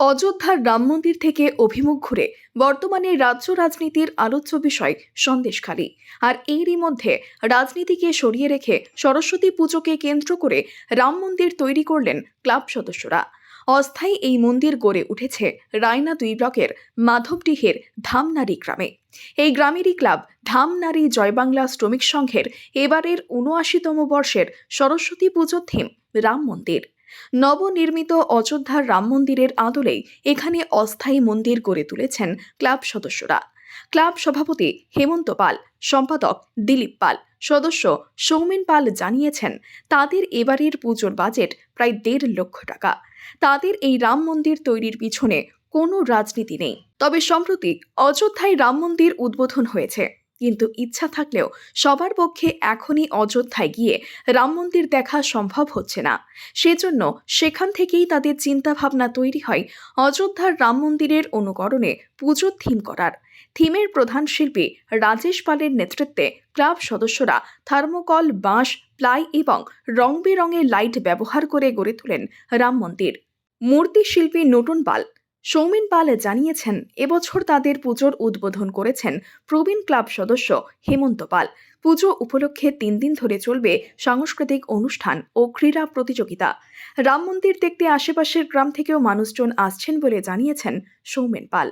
অযোধ্যার রাম মন্দির থেকে অভিমুখ ঘুরে বর্তমানে রাজ্য রাজনীতির আলোচ্য বিষয় সন্দেশখালী। আর এরই মধ্যে রাজনীতিকে সরিয়ে রেখে সরস্বতী পুজোকে কেন্দ্র করে রাম মন্দির তৈরি করলেন ক্লাব সদস্যরা। অস্থায়ী এই মন্দির গড়ে উঠেছে রায়না দুই ব্লকের মাধবডিহের ধামনারী গ্রামে। এই গ্রামেরই ক্লাব ধামনারী জয়বাংলা শ্রমিক সংঘের এবারের উনআশিতম বর্ষের সরস্বতী পুজোর থিম রাম মন্দির। নবনির্মিত অযোধ্যার রাম মন্দিরের আদলেই এখানে অস্থায়ী মন্দির গড়ে তুলেছেন ক্লাব সদস্যরা। ক্লাব সভাপতি হেমন্ত পাল, সম্পাদক দিলীপ পাল, সদস্য সৌমেন পাল জানিয়েছেন, তাদের এবারের পুজোর বাজেট প্রায় দেড় লক্ষ টাকা। তাদের এই রাম মন্দির তৈরির পিছনে কোনো রাজনীতি নেই। তবে সম্প্রতি অযোধ্যায় রাম মন্দির উদ্বোধন হয়েছে। কিন্তু ইচ্ছা থাকলেও সবার পক্ষে এখনই অযোধ্যায় গিয়ে রাম মন্দির দেখা সম্ভব হচ্ছে না। সেজন্য সেখান থেকেই তাদের চিন্তাভাবনা তৈরি হয় অযোধ্যার রাম মন্দিরের অনুকরণে পুজোর থিম করার। থিমের প্রধান শিল্পী রাজেশ পালের নেতৃত্বে ক্লাব সদস্যরা থার্মোকল, বাঁশ, প্লাই এবং রং বেরঙের লাইট ব্যবহার করে গড়ে তোলেন রাম মন্দির। মূর্তি শিল্পী নতুন পাল সৌমেন পাল জানিয়েছেন, এবছর তাদের পুজোর উদ্বোধন করেছেন প্রবীণ ক্লাব সদস্য হেমন্ত পাল। পুজো উপলক্ষে তিন দিন ধরে চলবে সাংস্কৃতিক অনুষ্ঠান ও ক্রীড়া প্রতিযোগিতা। রাম মন্দির দেখতে আশেপাশের গ্রাম থেকেও মানুষজন আসছেন বলে জানিয়েছেন সৌমেন পাল।